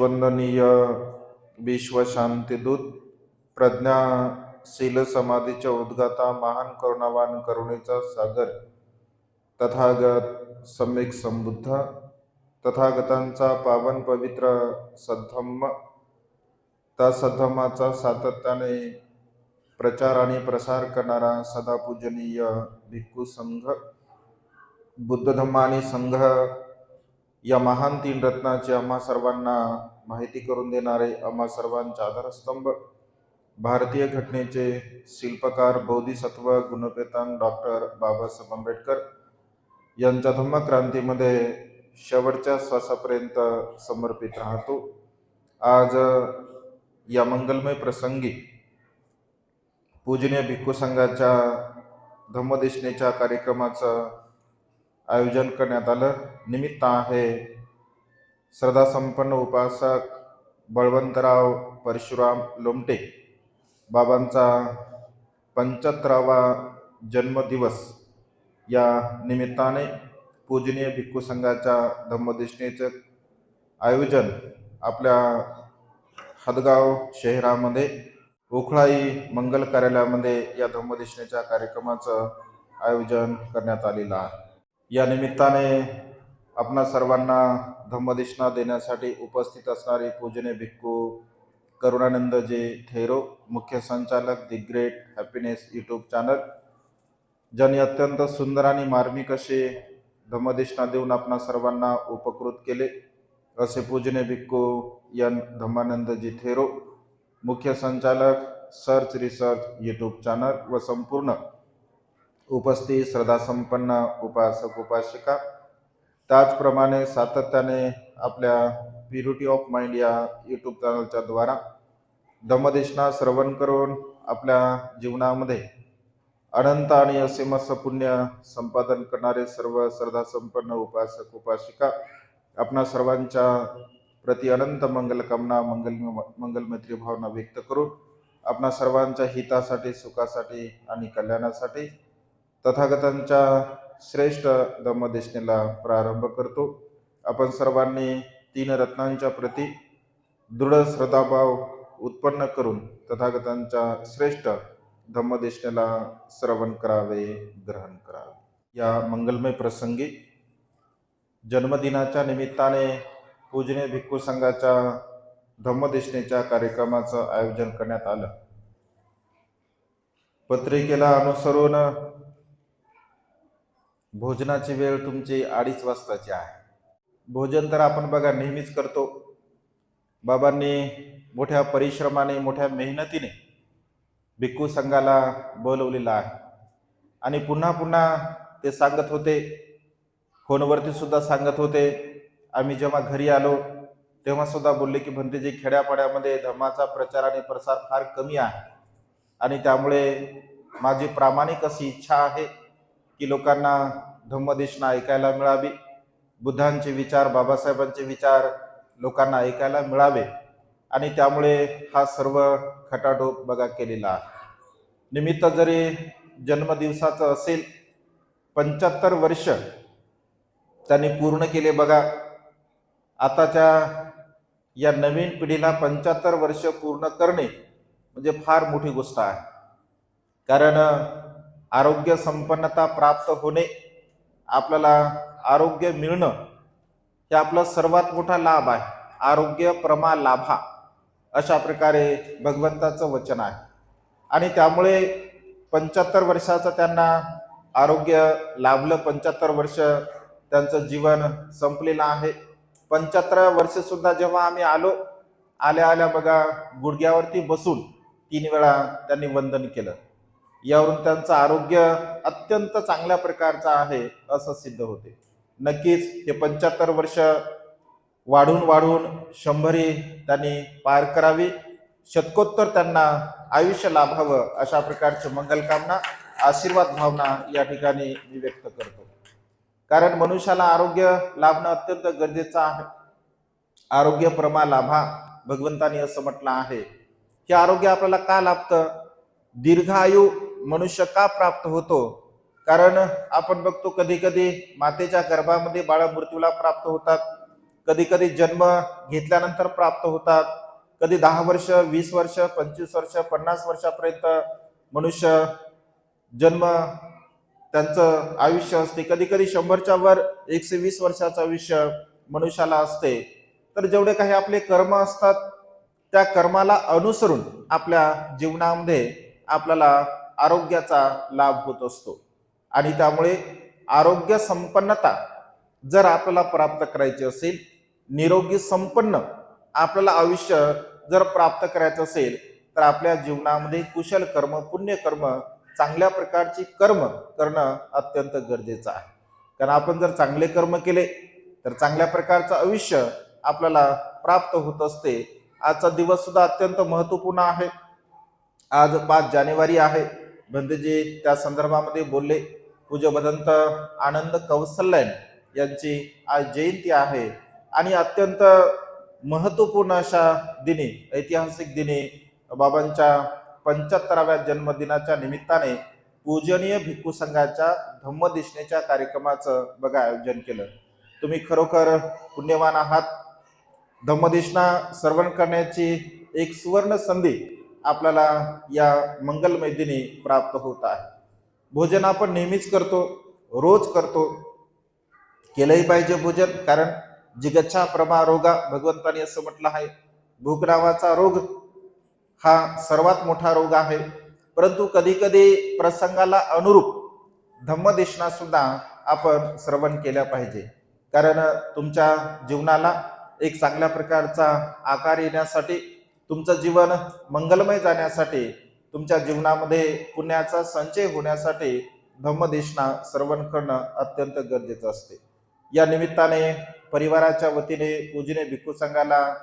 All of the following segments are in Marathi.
विश्ववंदनीय विश्वशांतीदूत प्रज्ञाशील समाधीच्या उद्गाता महान करुणावान करुणेचा सागर तथागत सम्यक संबुद्ध तथागतांचा पावन पवित्र सद्धम्म त्या सद्धम्माचा सातत्याने प्रचार आणि प्रसार करणारा सदापूजनीय भिक्खू संघ बुद्ध धम्म आणि संघ या महान तीन रत्नाचे आम्हा सर्वांना माहिती करून देणारे आम्हा सर्वांचे आधारस्तंभ. भारतीय घटनेचे शिल्पकार बौद्धिसत्व गुणपेतान डॉक्टर बाबासाहेब आंबेडकर यांच्या धम्मक्रांतीमध्ये शेवटच्या श्वासापर्यंत समर्पित राहतो. आज या मंगलमय प्रसंगी पूजनीय भिक्खू संघाच्या धम्मदेशनेच्या कार्यक्रमाचं आयोजन करण्यात आलं. निमित्त आहे श्रद्धासंपन्न उपासक बळवंतराव परशुराम लोमटे. बाबांचा पंच्याहत्तरावा जन्मदिवस या निमित्ताने पूजनीय भिक्खू संघाच्या धम्मदेशनेचं आयोजन आपल्या हदगाव शहरामध्ये उखळाई मंगल कार्यालयामध्ये या धम्मदेशनेच्या कार्यक्रमाचं आयोजन करण्यात आलेलं आहे. या निमित्ताने आपणा सर्वांना धम्मदिष्णा देण्यासाठी उपस्थित असणारे पूजने भिक्खू करुणानंदजी थेरो मुख्य संचालक the great happiness YouTube channel ज्यांनी अत्यंत सुंदर आणि मार्मिक असे धम्मदिष्णा देऊन आपणा सर्वांना उपकृत केले. असे पूजने भिक्खू यन धम्मानंदजी थेरो मुख्य संचालक सर्च रिसर्च यूट्यूब चॅनल व संपूर्ण उपस्थित श्रद्धासंपन्न उपासक उपासिका. त्याचप्रमाणे सातत्याने आपल्या प्युरिटी ऑफ माइंड या यूट्यूब चॅनलच्या द्वारा धम्मदेशना श्रवण करून आपल्या जीवनामध्ये अनंत आणि असीम असं पुण्य संपादन करणारे सर्व श्रद्धासंपन्न उपासक उपासिका आपणा सर्वांच्या प्रति अनंत मंगलकामना मंगल मंगलमैत्री भावना व्यक्त करून आपणा सर्वांच्या हितासाठी सुखासाठी आणि कल्याणासाठी तथागतांच्या श्रेष्ठ धम्मदेशनेला प्रारंभ करतो. आपण सर्वांनी तीन रत्नांच्या प्रती दृढ श्रद्धाभाव उत्पन्न करून तथागतांच्या श्रेष्ठ धम्मदेशनेला श्रवण करावे ग्रहण करावे. या मंगलमय प्रसंगी जन्मदिनाच्या निमित्ताने पूजनीय भिक्खू संघाच्या धम्मदेशनेच्या कार्यक्रमाचं आयोजन करण्यात आलं. पत्रिकेला अनुसरून भोजनाची वेळ तुमची अडीच वाजताची आहे. भोजन तर आपण बघा नेहमीच करतो. बाबांनी मोठ्या परिश्रमाने मोठ्या मेहनतीने भिक्खू संघाला बोलवलेलं आहे. आणि पुन्हा पुन्हा ते सांगत होते. फोनवरती सुद्धा सांगत होते. आम्ही जेव्हा घरी आलो तेव्हा सुद्धा बोलले की भंतेजी खेड्यापाड्यामध्ये धर्माचा प्रचार आणि प्रसार फार कमी आहे. आणि त्यामुळे माझी प्रामाणिक अशी इच्छा आहे की लोकांना धम्मदेशना ऐकायला मिळावी. बुद्धांचे विचार बाबासाहेबांचे विचार लोकांना ऐकायला मिळावे. आणि त्यामुळे हा सर्व खटाटोप बघा केलेला आहे. निमित्त जरी जन्मदिवसाचं असेल पंच्याहत्तर वर्ष त्यांनी पूर्ण केले बघा. आताच्या या नवीन पिढीला पंच्याहत्तर वर्ष पूर्ण करणे म्हणजे फार मोठी गोष्ट आहे. कारण आरोग्य संपन्नता प्राप्त होणे आपल्याला आरोग्य मिळणं हे आपला सर्वात मोठा लाभ आहे. आरोग्य प्रमा लाभा अशा प्रकारे भगवंताचं वचन आहे. आणि त्यामुळे पंच्याहत्तर वर्षाचं त्यांना आरोग्य लाभलं पंच्याहत्तर वर्ष त्यांचं जीवन संपलेलं आहे. पंच्याहत्तर वर्षसुद्धा जेव्हा आम्ही आलो आल्या आल्या बघा गुडघ्यावरती बसून तीन वेळा त्यांनी वंदन केलं. यावरून त्यांचं आरोग्य अत्यंत चांगल्या प्रकारचं आहे असं सिद्ध होते. नक्कीच हे पंच्याहत्तर वर्ष वाढून वाढून शंभरी त्यांनी पार करावी. शतकोत्तर त्यांना आयुष्य लाभावं अशा प्रकारची मंगलकामना आशीर्वाद भावना या ठिकाणी मी व्यक्त करतो. कारण मनुष्याला आरोग्य लाभणं अत्यंत गरजेचं आहे. आरोग्य प्रमा लाभा भगवंतानी असं म्हटलं आहे. हे आरोग्य आपल्याला का लाभतं? दीर्घायू मनुष्य का प्राप्त होतो? कारण आपण बघतो कधी कधी मातेच्या गर्भामध्ये बाळ मृत्यूला प्राप्त होतात. कधी कधी जन्म घेतल्यानंतर प्राप्त होतात. कधी दहा वर्ष वीस वर्ष पंचवीस वर्ष पन्नास वर्षापर्यंत मनुष्य जन्म त्यांचं आयुष्य असते. कधी कधी शंभरच्या वर एकशे वीस वर्षाचं आयुष्य मनुष्याला असते. तर जेवढे काही आपले कर्म असतात त्या कर्माला अनुसरून आपल्या जीवनामध्ये आपल्याला आरोग्याचा लाभ होत असतो. आणि त्यामुळे आरोग्य संपन्नता जर आपल्याला प्राप्त करायची असेल निरोगी संपन्न आपल्याला आयुष्य जर प्राप्त करायचं असेल तर आपल्या जीवनामध्ये कुशल कर्म पुण्य कर्म चांगल्या प्रकारची कर्म करणं अत्यंत गरजेचं आहे. कारण आपण जर चांगले कर्म केले तर चांगल्या प्रकारचं आयुष्य आपल्याला प्राप्त होत असते. आजचा दिवस सुद्धा अत्यंत महत्त्वपूर्ण आहे. आज पाच जानेवारी आहे. बंदजी त्या संदर्भामध्ये बोलले पूज्य भदंत आनंद कौसल्यान यांची आज जयंती आहे आणि अत्यंत महत्त्वपूर्ण अशा दिनी ऐतिहासिक दिनी बाबांच्या पंच्याहत्तराव्या जन्मदिनाच्या निमित्ताने पूजनीय भिक्खू संघाच्या धम्मदिशनेच्या कार्यक्रमाचं बघा आयोजन केलं. तुम्ही खरोखर पुण्यवान आहात. धम्मदिशना श्रवण करण्याची एक सुवर्ण संधी आपल्याला या मंगलमय दिनी प्राप्त होत आहे. भोजन आपण नेहमीच करतो रोज करतो. केलंही पाहिजे भोजन कारण जिगच्छा प्रमा रोगा भगवंतानी असं म्हटलं आहे भूक नावाचा रोग हा सर्वात मोठा रोग आहे. परंतु कधी कधी प्रसंगाला अनुरूप धम्मदेशना सुद्धा आपण श्रवण केल्या पाहिजे. कारण तुमच्या जीवनाला एक चांगल्या प्रकारचा आकार येण्यासाठी तुमचं जीवन मंगलमय जाण्यासाठी तुमच्या जीवनामध्ये पुण्याचा संचय होण्यासाठी धम्मदेशना श्रवण करणं अत्यंत गरजेचं असते. या निमित्ताने परिवाराच्या वतीने पूजने भिक्खू संघाला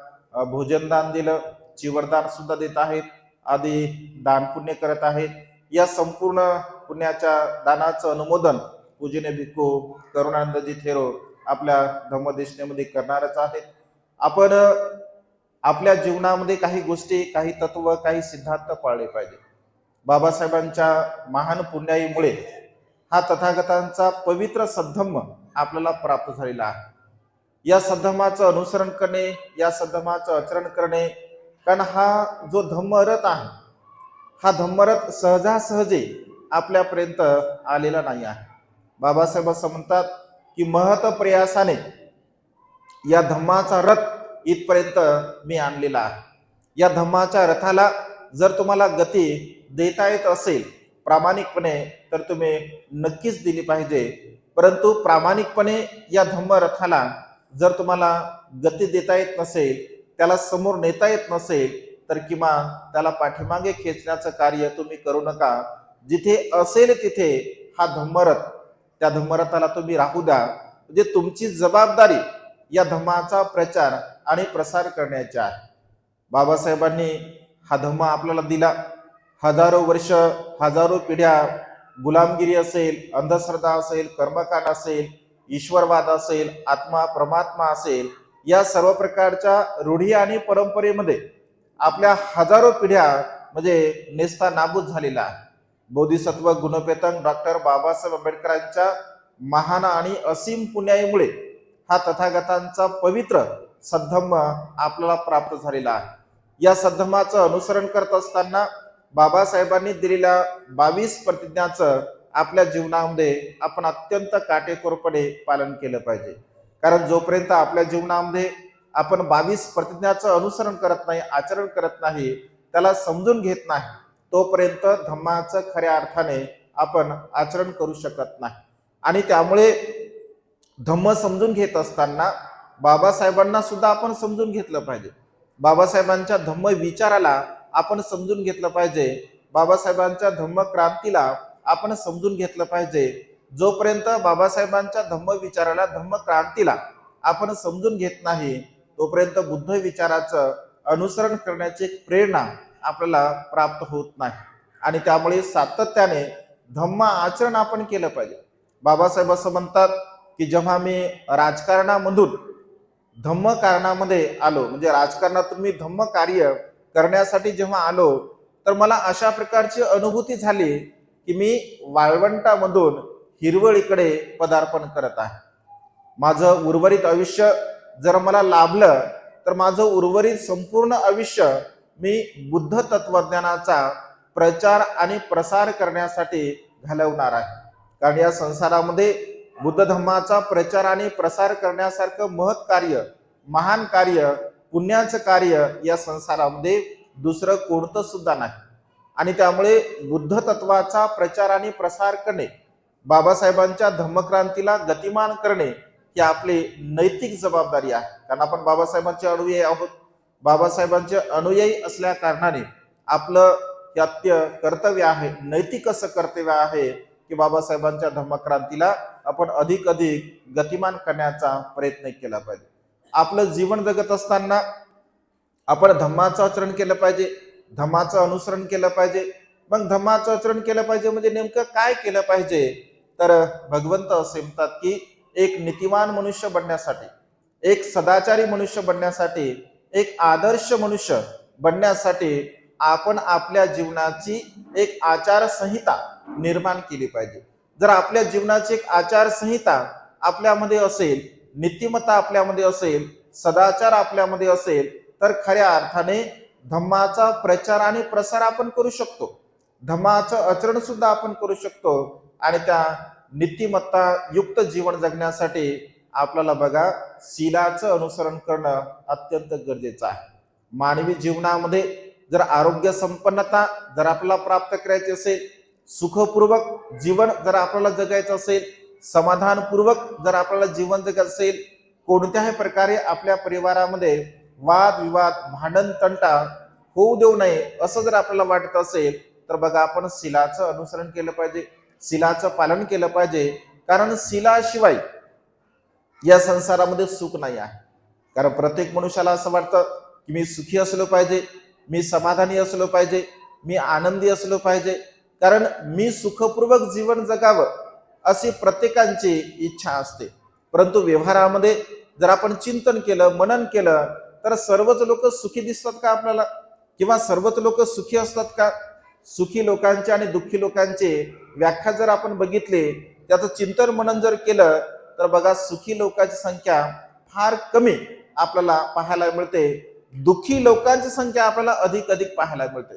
भोजनदान दिलं. चिवरदान सुद्धा देत आहेत. आदी दान पुण्य करत आहेत. या संपूर्ण पुण्याच्या दानाचं अनुमोदन पूजने भिक्खू करुणानंदजी थेरो आपल्या धम्मदेशनेमध्ये करणारच आहेत. आपण आपल्या जीवनामध्ये काही गोष्टी काही तत्व काही सिद्धांत पाळले पाहिजे बाबासाहेबांच्या महान पुण्याईमुळे हा तथागतांचा पवित्र सद्धम्म आपल्याला प्राप्त झालेला आहे. या सद्धमाचं अनुसरण करणे या सद्धमाचं आचरण करणे कारण हा जो धम्मरथ आहे हा धम्मरथ सहजासहजे आपल्यापर्यंत आलेला नाही आहे. बाबासाहेब असं म्हणतात की महत प्रयासाने या धम्माचा रथ इथपर्यंत मी आणलेला आहे. या धम्माच्या रथाला जर तुम्हाला गती देता येत असेल प्रामाणिकपणे तर तुम्ही नक्कीच दिली पाहिजे. परंतु प्रामाणिकपणे या धम्म रथाला जर तुम्हाला गती देता येत नसेल त्याला समोर नेता येत नसेल तर किमान त्याला पाठीमागे खेचण्याचं कार्य तुम्ही करू नका. जिथे असेल तिथे हा धम्मरथ त्या धम्मरथाला तुम्ही राहू द्या. म्हणजे तुमची जबाबदारी या धम्माचा प्रचार आणि प्रसार करण्याच्या आहे. बाबासाहेबांनी हा धम्म आपल्याला दिला. हजारो वर्ष हजारो पिढ्या गुलामगिरी असेल अंधश्रद्धा असेल कर्मकांड असेल ईश्वरवाद असेल आत्मा परमात्मा असेल या सर्व प्रकारच्या रूढी आणि परंपरेमध्ये आपल्या हजारो पिढ्या म्हणजे नेस्ता नाबूद झालेला आहे बोधिसत्व गुणपेतन डॉक्टर बाबासाहेब आंबेडकरांच्या महान आणि असीम पुण्याईमुळे हा तथागतांचा पवित्र सद्धम्म आपल्याला प्राप्त झालेला आहे. या सद्धम्माचं अनुसरण करत असताना बाबासाहेबांनी दिलेल्या बावीस प्रतिज्ञाचं आपल्या जीवनामध्ये आपण अत्यंत काटेकोरपणे पालन केलं पाहिजे. कारण जोपर्यंत आपल्या जीवनामध्ये आपण बावीस प्रतिज्ञाचं अनुसरण करत नाही आचरण करत नाही त्याला समजून घेत नाही तोपर्यंत धम्माचं खऱ्या अर्थाने आपण आचरण करू शकत नाही. आणि त्यामुळे धम्म समजून घेत असताना बाबासाहेबांना सुद्धा आपण समजून घेतलं पाहिजे. बाबासाहेबांच्या धम्म विचाराला आपण समजून घेतलं पाहिजे. बाबासाहेबांच्या धम्म क्रांतीला आपण समजून घेतलं पाहिजे. जोपर्यंत बाबासाहेबांच्या धम्म विचाराला धम्म क्रांतीला आपण समजून घेत नाही तोपर्यंत बुद्ध विचाराचं अनुसरण करण्याची एक प्रेरणा आपल्याला प्राप्त होत नाही. आणि त्यामुळे सातत्याने धम्म आचरण आपण केलं पाहिजे. बाबासाहेब असं म्हणतात की जेव्हा मी राजकारणामधून धम्म कारणामध्ये आलो. म्हणजे राजकारणातून मी धम्म कार्य करण्यासाठी जेव्हा आलो तर मला अशा प्रकारची अनुभूती झाली की मी वाळवंटामधून हिरवळीकडे पदार्पण करत आहे. माझं उर्वरित आयुष्य जर मला लाभलं तर माझं उर्वरित संपूर्ण आयुष्य मी बुद्ध तत्वज्ञानाचा प्रचार आणि प्रसार करण्यासाठी घालवणार आहे. कारण या संसारामध्ये बुद्ध धम्माचा प्रचार आणि प्रसार करण्यासारखं महत् कार्य महान कार्य पुण्याचं कार्य या संसारामध्ये दुसरं कोणतं सुद्धा नाही. आणि त्यामुळे बुद्ध तत्वाचा प्रचार आणि प्रसार करणे बाबासाहेबांच्या धम्मक्रांतीला गतिमान करणे ही आपली नैतिक जबाबदारी आहे. कारण आपण बाबासाहेबांचे अनुयायी आहोत. बाबासाहेबांचे अनुयायी असल्या कारणाने आपलं त्यात्य अत्य कर्तव्य आहे नैतिक असं कर्तव्य आहे की बाबासाहेबांच्या धम्मक्रांतीला आपण अधिक अधिक गतिमान करण्याचा प्रयत्न केला पाहिजे. आपलं जीवन जगत असताना आपण धम्माचं आचरण केलं पाहिजे धम्माचं अनुसरण केलं पाहिजे. मग धम्माचं आचरण केलं पाहिजे म्हणजे नेमकं काय केलं पाहिजे? तर भगवंत असे म्हणतात की एक नीतिवान मनुष्य बनण्यासाठी एक सदाचारी मनुष्य बनण्यासाठी एक आदर्श मनुष्य बनण्यासाठी आपण आपल्या जीवनाची एक आचारसंहिता निर्माण केली पाहिजे. जर आपल्या जीवनाची एक आचारसंहिता आपल्यामध्ये असेल नीतिमत्ता आपल्यामध्ये असेल सदाचार आपल्यामध्ये असेल तर खऱ्या अर्थाने धम्माचा प्रचार आणि प्रसार आपण करू शकतो. धम्माचं आचरण सुद्धा आपण करू शकतो आणि त्या नीतिमत्ता युक्त जीवन जगण्यासाठी आपल्याला बघा शिलाचं अनुसरण करणं अत्यंत गरजेचं आहे. मानवी जीवनामध्ये जर आरोग्य संपन्नता जर आपल्याला प्राप्त करायची असेल सुखपूर्वक जीवन जर आपल्याला जगायचं असेल समाधानपूर्वक जर आपल्याला जीवन जगायचं असेल कोणत्याही प्रकारे आपल्या परिवारामध्ये वाद विवाद भांडण तंटा होऊ देऊ नये असं जर आपल्याला वाटत असेल तर बघा आपण शिलाचं अनुसरण केलं पाहिजे शिलाचं पालन केलं पाहिजे. कारण शिलाशिवाय या संसारामध्ये सुख नाही आहे. कारण प्रत्येक मनुष्याला असं वाटतं की मी सुखी असलो पाहिजे मी समाधानी असलो पाहिजे मी आनंदी असलो पाहिजे. कारण मी सुखपूर्वक जीवन जगावं अशी प्रत्येकांची इच्छा असते. परंतु व्यवहारामध्ये जर आपण चिंतन केलं मनन केलं तर सर्वच लोक सुखी दिसतात का आपल्याला? किंवा सर्वच लोक सुखी असतात का? सुखी लोकांचे आणि दुःखी लोकांचे व्याख्या जर आपण बघितले त्याचं चिंतन मनन जर केलं तर बघा सुखी लोकांची संख्या फार कमी आपल्याला पाहायला मिळते. दुःखी लोकांची संख्या आपल्याला अधिक अधिक पाहायला मिळते.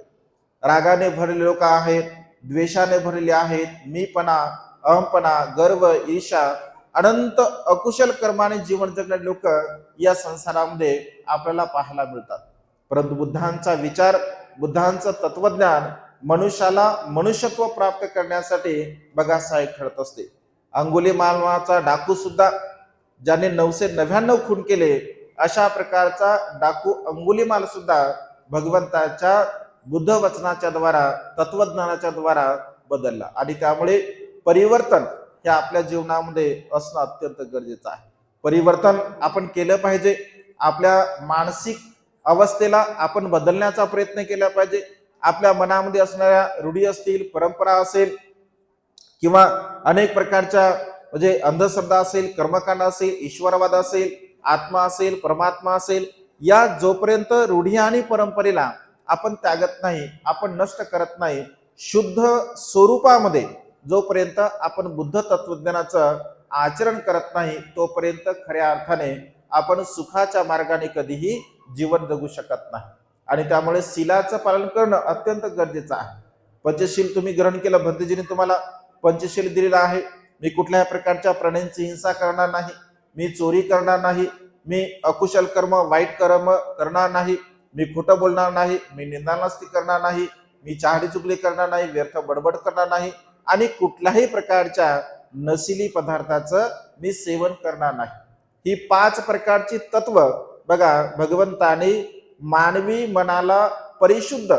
रागाने भरलेले लोक आहेत द्वेषाने भरलेले आहेत. मीपणा अहमपणा गर्व ईर्षा अनंत अकुशल कर्माने जीवन जगणारे लोक या संसारामध्ये आपल्याला पाहायला मिळतात. परंतु बुद्धांचा विचार बुद्धांचं तत्वज्ञान मनुष्याला मनुष्यत्व प्राप्त करण्यासाठी बघा सहाय्यक ठरत असते. अंगुली मानवाचा डाकू सुद्धा ज्याने नऊशे नव्याण्णव खून केले अशा प्रकारचा डाकू अंगुलीमाल सुद्धा भगवंताच्या बुद्ध वचनाच्या द्वारा तत्वज्ञानाच्या द्वारा बदलला. आणि त्यामुळे परिवर्तन हे आपल्या जीवनामध्ये असणं अत्यंत गरजेचं आहे. परिवर्तन आपण केलं पाहिजे. आपल्या मानसिक अवस्थेला आपण बदलण्याचा प्रयत्न केला पाहिजे. आपल्या मनामध्ये असणाऱ्या रूढी असतील परंपरा असेल किंवा अनेक प्रकारच्या म्हणजे अंधश्रद्धा असेल कर्मकांड असेल ईश्वरवाद असेल आत्मा असेल परमात्मा असेल या जोपर्यंत रूढी आणि परंपरेला आपण त्यागत नाही आपण नष्ट करत नाही शुद्ध स्वरूपामध्ये जोपर्यंत आपण बुद्ध तत्वज्ञानाचं आचरण करत नाही तोपर्यंत खऱ्या अर्थाने आपण सुखाच्या मार्गाने कधीही जीवन जगू शकत नाही. आणि त्यामुळे शिलाचं पालन करणं अत्यंत गरजेचं आहे. पंचशील तुम्ही ग्रहण केलं भंतेजीने तुम्हाला पंचशील दिलेला आहे. मी कुठल्याही प्रकारच्या प्राण्यांची हिंसा करणार नाही. मी चोरी करणार नाही. मी अकुशल कर्म वाईट कर्म करणार नाही. मी खोटं बोलणार नाही मी निंदानास्ती करणार नाही मी चहाडी चुकली करणार नाही व्यर्थ बडबड करणार नाही आणि कुठल्याही प्रकारच्या नसिली पदार्थाचं मी सेवन करणार नाही. ही पाच प्रकारची तत्व बघा भगवंताने मानवी मनाला परिशुद्ध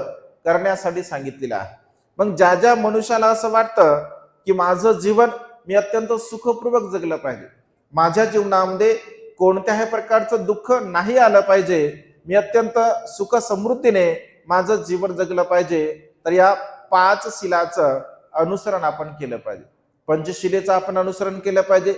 करण्यासाठी सांगितलेलं आहे. मग ज्या ज्या मनुष्याला असं वाटतं की माझं जीवन मी अत्यंत सुखपूर्वक जगलं पाहिजे माझ्या जीवनामध्ये कोणत्याही प्रकारचं दुःख नाही आलं पाहिजे मी अत्यंत सुख समृद्धीने माझं जीवन जगलं पाहिजे. तर या पाच शिलाचं अनुसरण आपण केलं पाहिजे. पंचशिलेचं आपण अनुसरण केलं पाहिजे.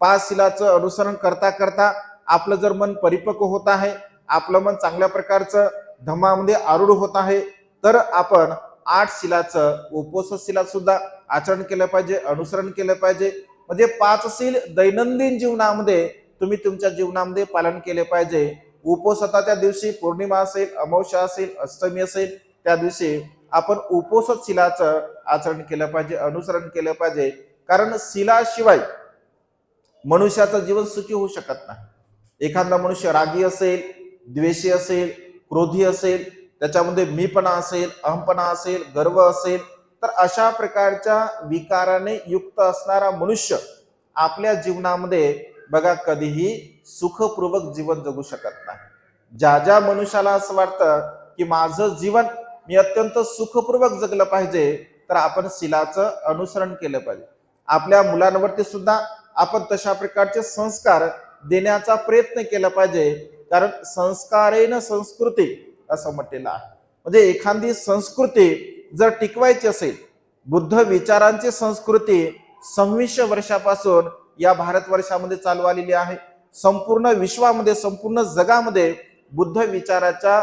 पाच शिलाचं अनुसरण करता करता आपलं जर मन परिपक्व होत आहे आपलं मन चांगल्या प्रकारचं धमामध्ये आरूढ होत आहे तर आपण आठ शिलाचं उपोस शिला सुद्धा आचरण केलं पाहिजे अनुसरण केलं पाहिजे. म्हणजे पाच शील दैनंदिन जीवनामध्ये तुम्ही तुमच्या जीवनामध्ये पालन केले पाहिजे. उपवासाच्या दिवशी पौर्णिमा असेल अमावस्या असेल अष्टमी असेल त्या दिवशी आपण उपोसत शिलाचं आचरण केलं पाहिजे अनुसरण केलं पाहिजे. कारण शिलाशिवाय मनुष्याचं जीवन सुखी होऊ शकत नाही. एखादा मनुष्य रागी असेल द्वेषी असेल क्रोधी असेल त्याच्यामध्ये मीपणा असेल अहमपणा असेल गर्व असेल तर अशा प्रकारच्या विकाराने युक्त असणारा मनुष्य आपल्या जीवनामध्ये बघा कधीही सुखपूर्वक जीवन जगू शकत नाही. ज्या ज्या मनुष्याला असं वाटतं की माझं जीवन मी अत्यंत सुखपूर्वक जगलं पाहिजे तर आपण शिलाचं अनुसरण केलं पाहिजे. आपल्या मुलांवरती सुद्धा आपण तशा प्रकारचे संस्कार देण्याचा प्रयत्न केला पाहिजे कारण संस्कारेन संस्कृती असं म्हटलेलं आहे. म्हणजे एखादी संस्कृती जर टिकवायची असेल बुद्ध विचारांची संस्कृती सव्वीसशे वर्षापासून या भारतवर्षामध्ये चालू आलेली आहे. संपूर्ण विश्वामध्ये संपूर्ण जगामध्ये बुद्ध विचाराच्या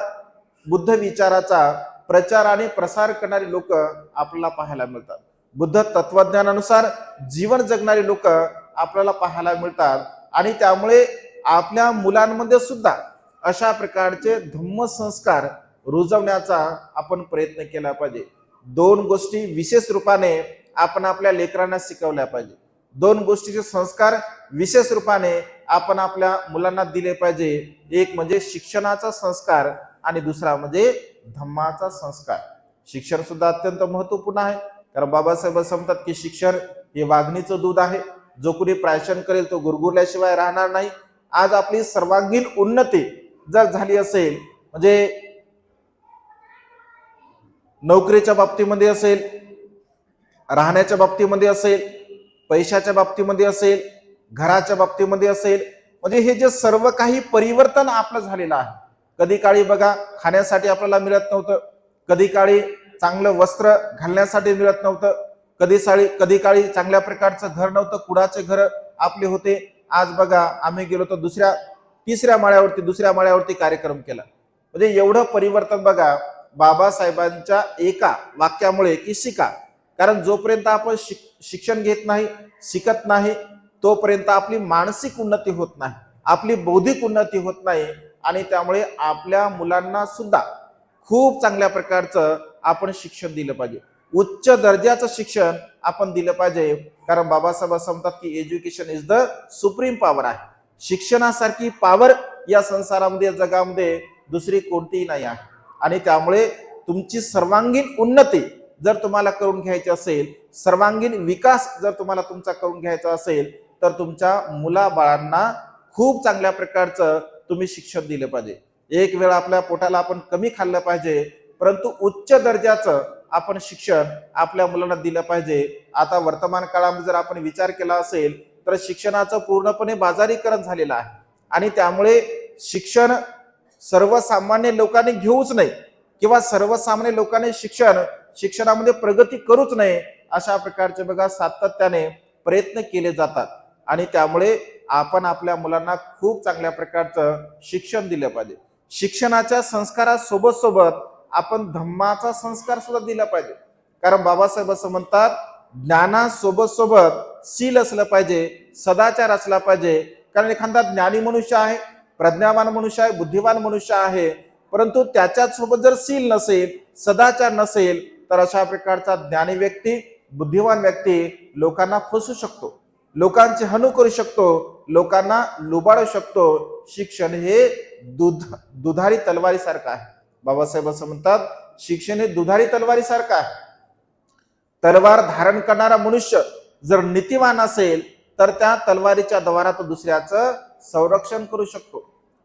बुद्ध विचाराचा प्रचार आणि प्रसार करणारी लोक आपल्याला पाहायला मिळतात. बुद्ध तत्वज्ञानानुसार जीवन जगणारी लोक आपल्याला पाहायला मिळतात. आणि त्यामुळे आपल्या मुलांमध्ये सुद्धा अशा प्रकारचे धम्म संस्कार रुजवण्याचा आपण प्रयत्न केला पाहिजे. दोन गोष्टी विशेष रूपाने आपण आपल्या लेकरांना शिकवल्या पाहिजे दोन गोष्टीचे संस्कार विशेष रूपाने आपण आपल्या मुलांना दिले पाहिजे. एक म्हणजे शिक्षणाचा संस्कार आणि दुसरा म्हणजे धम्माचा संस्कार. शिक्षण सुद्धा अत्यंत महत्त्वपूर्ण आहे. कारण बाबासाहेब सांगतात की शिक्षण हे वाघणीचं दूध आहे. जो कुणी प्राशन करेल तो गुरगुरल्याशिवाय राहणार नाही. आज आपली सर्वांगीण उन्नती जर झाली असेल म्हणजे नोकरीच्या बाबतीमध्ये असेल राहण्याच्या बाबतीमध्ये असेल पैशाच्या बाबतीमध्ये असेल घराच्या बाबतीमध्ये असेल म्हणजे हे जे सर्व काही परिवर्तन आपलं झालेलं आहे. कधी काळी बघा खाण्यासाठी आपल्याला मिळत नव्हतं. कधी काळी चांगलं वस्त्र घालण्यासाठी मिळत नव्हतं. कधी साळी कधी काळी चांगल्या प्रकारचं घर नव्हतं. कुडाचे घर आपले होते. आज बघा आम्ही गेलो तर दुसऱ्या तिसऱ्या माळ्यावरती दुसऱ्या माळ्यावरती कार्यक्रम केला. म्हणजे एवढं परिवर्तन बघा बाबासाहेबांच्या एका वाक्यामुळे की शिका. कारण जोपर्यंत आपण शिक शिक्षण घेत नाही शिकत नाही तोपर्यंत आपली मानसिक उन्नती होत नाही आपली बौद्धिक उन्नती होत नाही आणि त्यामुळे आपल्या मुलांना सुद्धा खूप चांगल्या प्रकारचं आपण शिक्षण दिलं पाहिजे. उच्च दर्जाचं शिक्षण आपण दिलं पाहिजे. कारण बाबासाहेब सांगतात की education is the supreme power आहे. शिक्षणासारखी पॉवर या संसारामध्ये जगामध्ये दुसरी कोणतीही नाही आहे. आणि त्यामुळे तुमची सर्वांगीण उन्नती जर तुम्हाला करून घ्यायचे असेल सर्वांगीण विकास जर तुम्हाला तुमचा करून घ्यायचा असेल तर तुमच्या मुलाबाळांना खूप चांगल्या प्रकारचं तुम्ही शिक्षण दिलं पाहिजे. एक वेळ आपल्या पोटाला आपण कमी खाल्लं पाहिजे परंतु उच्च दर्जाचं आपण शिक्षण आपल्या मुलांना दिलं पाहिजे. आता वर्तमान काळामध्ये जर आपण विचार केला असेल तर शिक्षणाचं पूर्णपणे बाजारीकरण झालेलं आहे. आणि त्यामुळे शिक्षण सर्वसामान्य लोकांनी घेऊच नाही. किंवा सर्वसामान्य लोकांनी शिक्षण शिक्षणामध्ये प्रगती करूच नये अशा प्रकारचे बघा सातत्याने प्रयत्न केले जातात. आणि त्यामुळे आपण आपल्या मुलांना खूप चांगल्या प्रकारचं शिक्षण दिलं पाहिजे. शिक्षणाच्या संस्कारासोबत सोबत आपण धम्माचा संस्कार सुद्धा दिला पाहिजे. कारण बाबासाहेब असं म्हणतात ज्ञानासोबत सोबत शील असलं पाहिजे सदाचार असला पाहिजे. कारण एखादा ज्ञानी मनुष्य आहे प्रज्ञावान मनुष्य आहे बुद्धिवान मनुष्य आहे परंतु त्याच्याच सोबत जर शील नसेल सदाचार नसेल तर अशा प्रकारचा ज्ञानी व्यक्ती बुद्धिवान व्यक्ती लोकांना फसू शकतो. लोकांचे हनू करू शकतो लोकांना लुबाडू शकतो. शिक्षण हे दुध दुधारी तलवारीसारखं आहे. बाबासाहेब असं म्हणतात शिक्षण हे दुधारी तलवारीसारखं आहे. तलवार धारण करणारा मनुष्य जर नीतिवान असेल तर त्या तलवारीच्या द्वारा तो दुसऱ्याचं संरक्षण करू शकतो.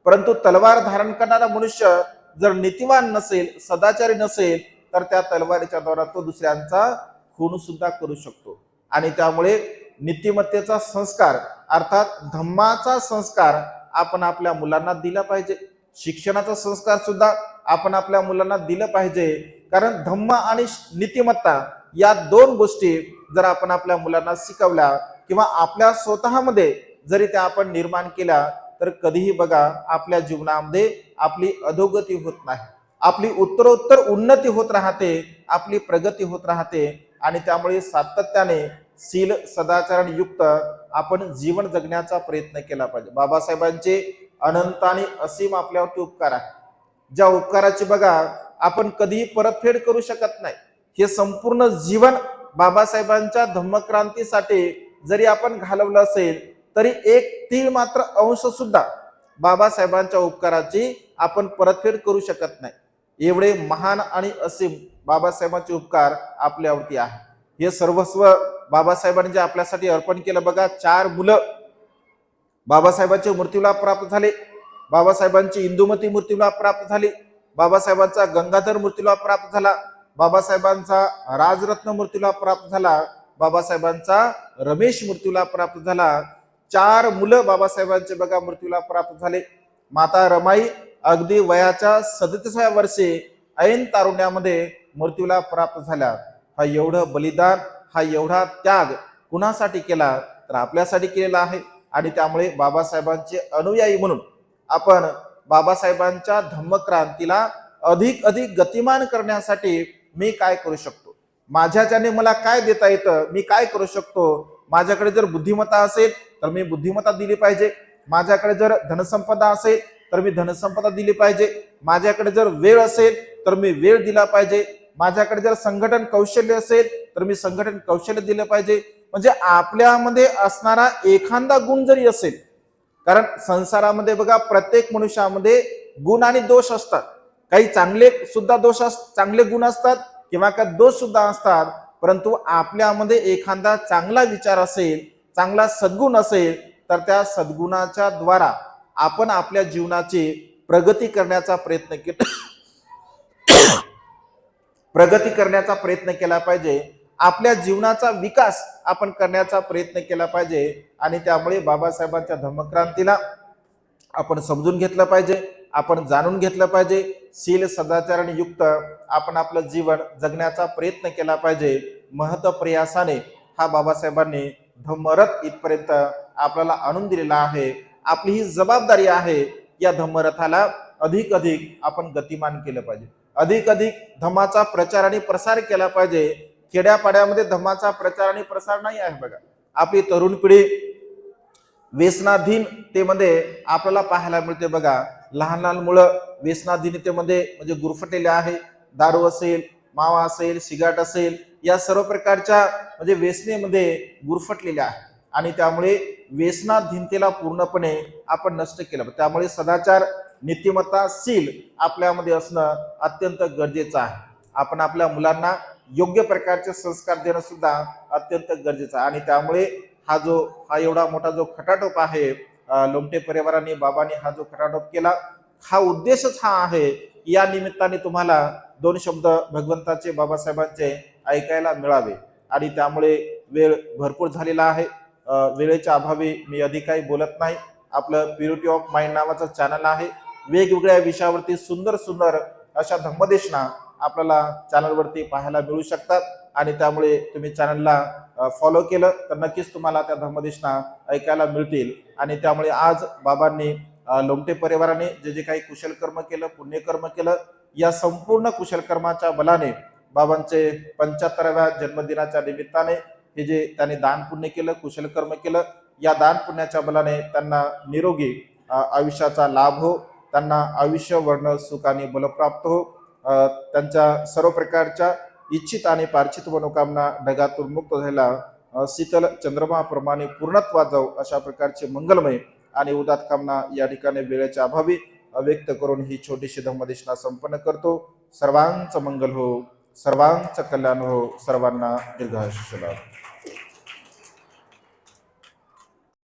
परंतु तलवार धारण करणारा मनुष्य जर नीतिवान नसेल सदाचारी नसेल तर त्या तलवारीच्या द्वारा तो दुसऱ्यांचा खून सुद्धा करू शकतो. आणि त्यामुळे नीतिमत्तेचा संस्कार अर्थात धम्माचा संस्कार आपण आपल्या मुलांना दिला पाहिजे. शिक्षणाचा संस्कार सुद्धा आपण आपल्या मुलांना दिलं पाहिजे. कारण धम्म आणि नीतिमत्ता या दोन गोष्टी जर आपण आपल्या मुलांना शिकवल्या किंवा आपल्या स्वतःमध्ये जरी त्या आपण निर्माण केल्या तर कधीही बघा आपल्या जीवनामध्ये आपली अधोगती होत नाही. आपली उत्तरोत्तर उन्नती होत राहते आपली प्रगती होत राहते आणि त्यामुळे सातत्याने सील सदाचरण युक्त आपण जीवन जगण्याचा प्रयत्न केला पाहिजे. बाबासाहेबांचे अनंत आणि असीम आपल्यावरती उपकार आहे ज्या उपकाराची बघा आपण कधीही परतफेड करू शकत नाही. हे संपूर्ण जीवन बाबासाहेबांच्या धम्मक्रांतीसाठी जरी आपण घालवलं असेल तरी एक तीळ मात्र अंश सुद्धा बाबासाहेबांच्या उपकाराची आपण परतफेड करू शकत नाही. एवढे महान आणि असीम बाबासाहेबांचे उपकार आपल्यावरती आहे. हे सर्वस्व बाबासाहेबांनी जे आपल्यासाठी अर्पण केलं बघा चार मुलं बाबासाहेबांच्या मृत्यूला प्राप्त झाले. बाबासाहेबांची इंदुमती मृत्यूला प्राप्त झाली. बाबासाहेबांचा गंगाधर मृत्यूला प्राप्त झाला. बाबासाहेबांचा राजरत्न मृत्यूला प्राप्त झाला. बाबासाहेबांचा रमेश मृत्यूला प्राप्त झाला. चार मुलं बाबासाहेबांचे बघा मृत्यूला प्राप्त झाले. माता रमाई अगदी वयाच्या सदतीसाव्या वर्षी ऐन तारुण्यामध्ये मृत्यूला प्राप्त झाल्या हा एवढं बलिदान हा एवढा त्याग कुणासाठी केला? तर आपल्यासाठी केलेला आहे. आणि त्यामुळे बाबासाहेबांचे अनुयायी म्हणून आपण बाबासाहेबांच्या धम्मक्रांतीला अधिक अधिक गतिमान करण्यासाठी मी काय करू शकतो? माझ्याच्याने मला काय देता येतं? मी काय करू शकतो? माझ्याकडे जर बुद्धिमत्ता असेल तर मी बुद्धिमत्ता दिली पाहिजे. माझ्याकडे जर धनसंपदा असेल तर मी धनसंपदा दिली पाहिजे. माझ्याकडे जर वेळ असेल तर मी वेळ दिला पाहिजे. माझ्याकडे जर संघटन कौशल्य असेल तर मी संघटन कौशल्य दिलं पाहिजे. म्हणजे आपल्यामध्ये असणारा एखादा गुण जरी असेल कारण संसारामध्ये बघा प्रत्येक मनुष्यामध्ये गुण आणि दोष असतात. काही चांगले सुद्धा दोष अस चांगले गुण असतात किंवा काही दोष सुद्धा असतात. परंतु आपल्यामध्ये एखादा चांगला विचार असेल चांगला सद्गुण असेल तर त्या सद्गुणाच्या द्वारा आपण आपल्या जीवनाची प्रगती करण्याचा प्रयत्न केला प्रगती करण्याचा प्रयत्न केला पाहिजे. आपल्या जीवनाचा विकास आपण करण्याचा प्रयत्न केला पाहिजे आणि त्यामुळे बाबासाहेबांच्या धम्मक्रांतीला आपण समजून घेतलं पाहिजे आपण जाणून घेतलं पाहिजे. शील सदाचारण युक्त आपण आपलं जीवन जगण्याचा प्रयत्न केला पाहिजे. महत प्रयासाने हा बाबासाहेबांनी धम्मरथ इथपर्यंत आपल्याला आणून दिलेला आहे. आपली ही जबाबदारी आहे या धम्मरथाला अधिक अधिक आपण गतिमान केलं पाहिजे. अधिक अधिक धम्माचा प्रचार आणि प्रसार केला पाहिजे. खेड्यापाड्यामध्ये धम्माचा प्रचार आणि प्रसार नाही आहे बघा. आपली तरुण पिढी व्यसनाधीनतेमध्ये आपल्याला पाहायला मिळते बघा. लहान लहान मुलं व्यसनाधीनतेमध्ये म्हणजे गुरफटलेले आहे. दारू असेल मावा असेल सिगारेट असेल या सर्व प्रकारच्या म्हणजे व्यसनेमध्ये गुरफटलेल्या आहे. आणि त्यामुळे व्यसनाधीनतेला पूर्णपणे आपण नष्ट केलं. त्यामुळे सदाचार नीतिमत्ता सील आपल्यामध्ये असणं अत्यंत गरजेचं आहे. आपण आपल्या मुलांना योग्य प्रकारचे संस्कार देणं सुद्धा अत्यंत गरजेचं आहे. आणि त्यामुळे हा जो हा एवढा मोठा जो खटाटोप आहे लोमटे परिवाराने बाबांनी हा जो खटाटोप केला हा उद्देशच हा आहे या निमित्ताने तुम्हाला दोन शब्द भगवंताचे बाबासाहेबांचे ऐकायला मिळावे. आणि त्यामुळे वेळ भरपूर झालेला आहे. वेळेच्या अभावी मी अधिक काही बोलत नाही. आपलं प्युरिटी ऑफ माइंड नावाचं चॅनल आहे. वेगवेगळ्या विषयावरती सुंदर सुंदर अशा धम्मदेशना आपल्याला चॅनलवरती पाहायला मिळू शकतात. आणि त्यामुळे तुम्ही चॅनलला फॉलो केलं तर नक्कीच तुम्हाला त्या धर्मदेशना ऐकायला मिळतील. आणि त्यामुळे आज बाबांनी लोमटे परिवाराने जे जे काही कुशल कर्म केलं पुण्यकर्म केलं या संपूर्ण कुशल कर्माच्या बलाने बाबांचे पंच्याहत्तराव्या जन्मदिनाच्या निमित्ताने हे जे त्यांनी दान पुण्य केलं कुशल कर्म केलं या दान पुण्याच्या बलाने त्यांना निरोगी आयुष्याचा लाभ हो. त्यांना आयुष्य वर्ण सुखाने बलप्राप्त हो. त्यांच्या सर्व प्रकारच्या इच्छित आणि पार्थित मनोकामना ढगातून मुक्त झालेला शीतल चंद्रमाप्रमाणे पूर्णत्वा जाऊ अशा प्रकारचे मंगलमय आणि उदात कामना या ठिकाणी वेळेच्या अभावी व्यक्त करून ही छोटीशी धम्मदेशना संपन्न करतो. सर्वांचं मंगल हो. सर्वांचं कल्याण हो. सर्वांना दीर्घायुष्य लाभ.